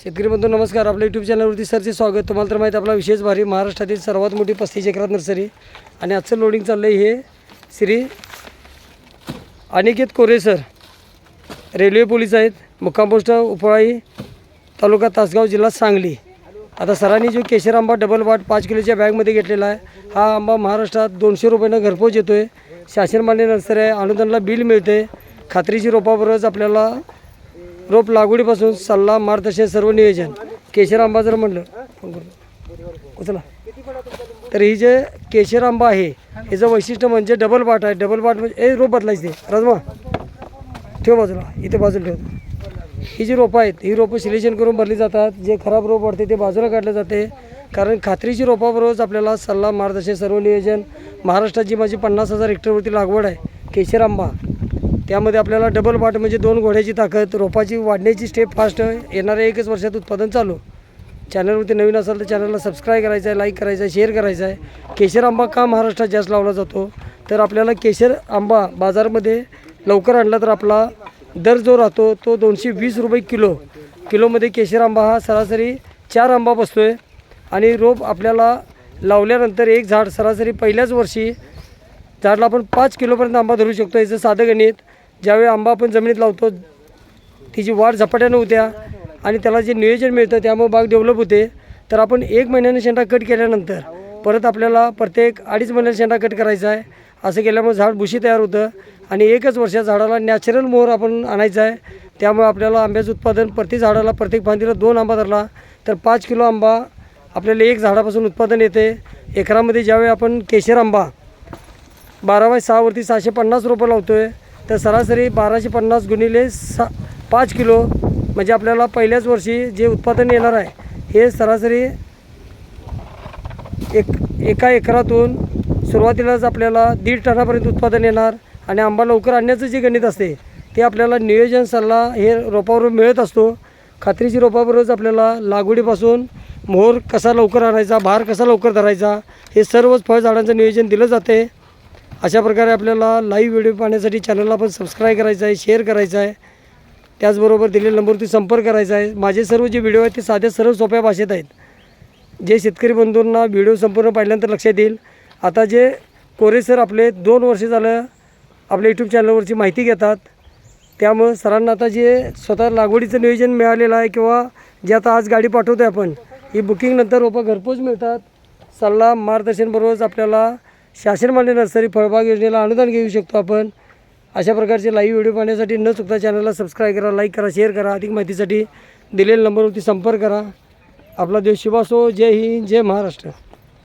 शेतकरी बंधू नमस्कार. आपल्या यूट्यूब चॅनलवरती सरचे स्वागत. तुम्हाला तर माहिती आपला विशेष भारी महाराष्ट्रातील सर्वात मोठी पस्तीस एकरात नर्सरी आणि आजचं लोडिंग चाललं आहे हे Shri Aniket Kore sir. Railway police आहेत. मुक्काम पोस्ट उपळाई तालुका तासगाव जिल्हा सांगली. आता सरांनी जो केशर आंबा डबल वाट पाच किलोच्या बॅगमध्ये घेतलेला आहे हा आंबा महाराष्ट्रात दोनशे रुपयानं घरपोच येतो आहे शासन मान्य नर्सरी आहे. अनुदानला बिल मिळते खात्रीची रोपाबरोबरच आपल्याला रोप लागवडीपासून सल्ला मार्गदर्शन सर्व नियोजन. केशर आंबा जर म्हणलं फोन उचला. तर ही जे केशर आंबा आहे याचं वैशिष्ट्य म्हणजे डबल बाट आहे. डबल बाट म्हणजे हे रोप बदलायचे ते. राजमा ठेव बाजूला. इथे बाजूला ठेव. ही जी रोपं आहेत ही रोपं सिलेक्शन करून भरली जातात. जे खराब रोप वाढते ते बाजूला काढलं जाते. कारण खात्रीची रोपाबरोबरच आपल्याला सल्ला मार्गदर्शन सर्व नियोजन. महाराष्ट्रात जी माझी पन्नास हजार हेक्टरवरती लागवड आहे. केशर आंबा. त्यामध्ये आपल्याला डबल वाट म्हणजे दोन घोड्याची ताकद रोपाची वाढण्याची स्टेप फास्ट येणाऱ्या एकच वर्षात उत्पादन चालू. चॅनलवरती नवीन असाल तर चॅनलला सबस्क्राईब करायचं आहे लाईक करायचं आहे शेअर करायचं आहे केशर आंबा का महाराष्ट्रात जास्त लावला जातो? तर आपल्याला केशर आंबा बाजारमध्ये लवकर आणला तर आपला दर जो राहतो तो दोनशे वीस रुपये किलो. किलोमध्ये केशर आंबा हा सरासरी चार आंबा बसतो आहे आणि रोप आपल्याला लावल्यानंतर एक झाड सरासरी पहिल्याच वर्षी झाडला आपण पाच किलोपर्यंत आंबा धरू शकतो. याचं साधं गणित ज्यावेळी आंबा आपण जमिनीत लावतो तिची वाढ झपाट्यानं होत्या आणि त्याला जे नियोजन मिळतं त्यामुळे बाग डेव्हलप होते. तर आपण एक महिन्याने शेंडा कट केल्यानंतर परत आपल्याला प्रत्येक अडीच महिन्याने शेंडा कट करायचा आहे. असं केल्यामुळे झाड बुशी तयार होतं आणि एकच वर्षात झाडाला नॅचरल मोहर आपण आणायचा आहे. त्यामुळे आपल्याला आंब्याचं उत्पादन प्रति झाडाला प्रत्येक फांदीला दोन आंबा धरला. तर पाच किलो आंबा आपल्याला एक झाडापासून उत्पादन येते. एकरामध्ये ज्यावेळी आपण केशर आंबा बारा बाय सहावरती सहाशे पन्नास रुपये लावतो आहे तर सरासरी बाराशे पन्नास गुणिले सा पाच किलो म्हणजे आपल्याला पहिल्याच वर्षी जे उत्पादन येणार आहे हे सरासरी एक एका एकरातून सुरुवातीलाच आपल्याला दीड टनापर्यंत उत्पादन येणार आणि आंबा लवकर आणण्याचं जे गणित असते ते आपल्याला नियोजन सल्ला हे रोपावरून मिळत असतो. खात्रीची रोपाबरोबरच आपल्याला लागवडीपासून मोहर कसा लवकर आणायचा भार कसा लवकर धरायचा हे सर्वच फळझाडांचं नियोजन दिलं जाते. अशा प्रकारे आपल्याला लाईव्ह व्हिडिओ पाहण्यासाठी चॅनलला पण सबस्क्राईब करायचं आहे शेअर करायचं आहे. त्याचबरोबर दिलेल्या नंबरवरती संपर्क करायचा आहे. माझे सर्व जे व्हिडिओ आहेत ते साध्या सर्व सोप्या भाषेत आहेत. जे शेतकरी बंधूंना व्हिडिओ संपूर्ण पाहिल्यानंतर लक्षात येईल. आता जे कोरे सर आपले दोन वर्ष झालं आपल्या यूट्यूब चॅनलवरची माहिती घेतात. त्यामुळं सरांना आता जे स्वतः लागवडीचं नियोजन मिळालेलं आहे किंवा जे आता आज गाडी पाठवतो आहे आपण ही बुकिंगनंतर रोपं घरपोच मिळतात. सल्ला मार्गदर्शनबरोबरच आपल्याला शासन मान्य नर्सरी फळबाग योजनेला अनुदान घेऊ शकतो आपण. अशा प्रकारचे लाईव्ह व्हिडिओ पाहण्यासाठी न चुकता चॅनलला सबस्क्राईब करा लाईक करा शेअर करा. अधिक माहितीसाठी दिलेल्या नंबरवरती संपर्क करा. आपला देश शुभासो जय हिंद जय महाराष्ट्र.